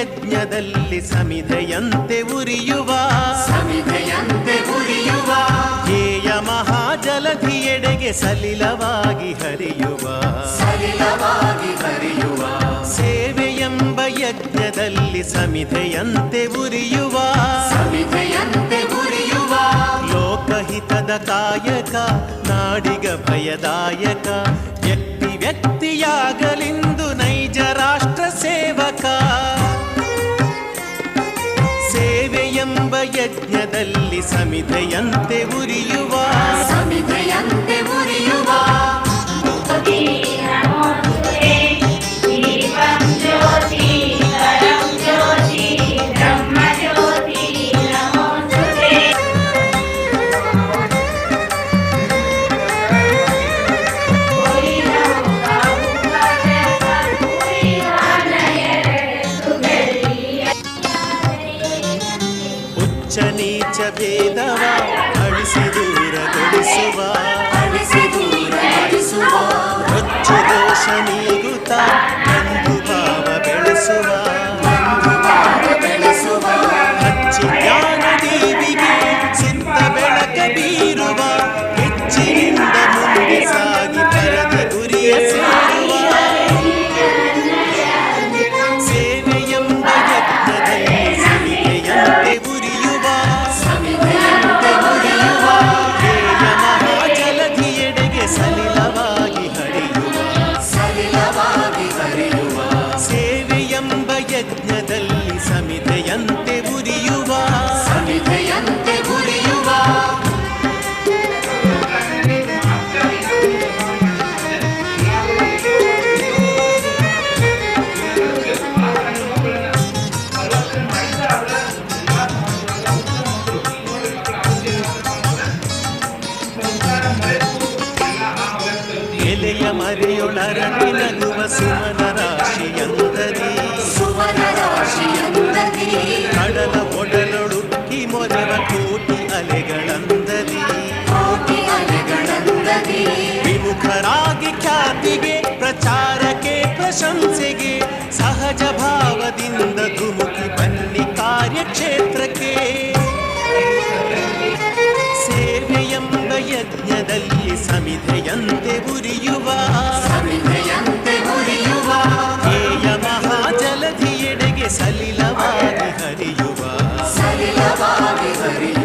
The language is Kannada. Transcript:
ಯಜ್ಞದಲ್ಲಿ ಸಮಿಧೆಯಂತೆ ಉರಿಯುವ. ಸಮಿಧೆಯಂತೆ ಉರಿಯುವ. ಧ್ಯೇಯ ಮಹಾಜಲಧಿಯೆಡೆಗೆ ಸಲಿಲವಾಗಿ ಹರಿಯುವ. ಸಲಿಲವಾಗಿ ಹರಿಯುವ. ಸೇವೆಯೆಂಬ ಯಜ್ಞದಲ್ಲಿ ಸಮಿಧೆಯಂತೆ ಉರಿಯುವ. ಸಮಿಧೆಯಂತೆ ಉರಿಯುವ. ಲೋಕಹಿತದ ಕಾಯಕ ನಾಡಿಗ ಭಯದಾಯಕ ವ್ಯಕ್ತಿ ವ್ಯಕ್ತಿಯಾಗಲಿಂದು ಯಜ್ಞದಲ್ಲಿ ಸಮಿಧೆಯಂತೆ ಉರಿಯುವ ಸಮಿಧೆಯಂತೆ ನೀಚ ಭೇದವ ಅಳಿಸಿ ದೂರಗೊಳಿಸುವ ಅಳಿಸಿ ದೂರಗೊಳಿಸುವ ರೊಚ್ಚು ದೋಷ ನೀಗುತ್ತ ಮರೆಯೊಳರಟಿ ನಗುವ ಸುಮನ ರಾಶಿಯಂದರಿ ಸುಮನ ರಾಶಿಯಂದರಿ ಕಡಲ ಒಡಲೊಡುಕ್ಕಿ ಮೊರೆವ ಕೋಟಿ ಅಲೆಗಳಂದರಿ ಕೋಟಿ ಅಲೆಗಳಂದರಿ ವಿಮುಖರಾಗಿ ಖ್ಯಾತಿಗೆ ಪ್ರಚಾರಕ್ಕೆ ಪ್ರಶಂಸೆಗೆ ಸಹಜ ಭಾವದಿಂದ ಧುಮುಕಿ ಬನ್ನಿ ಕಾರ್ಯಕ್ಷೇತ್ರಕ್ಕೆ. ಎಂಬ ಯಜ್ಞದಲ್ಲಿ ಸಮಿಧೆಯಂತೆ ಉರಿಯು Madrid.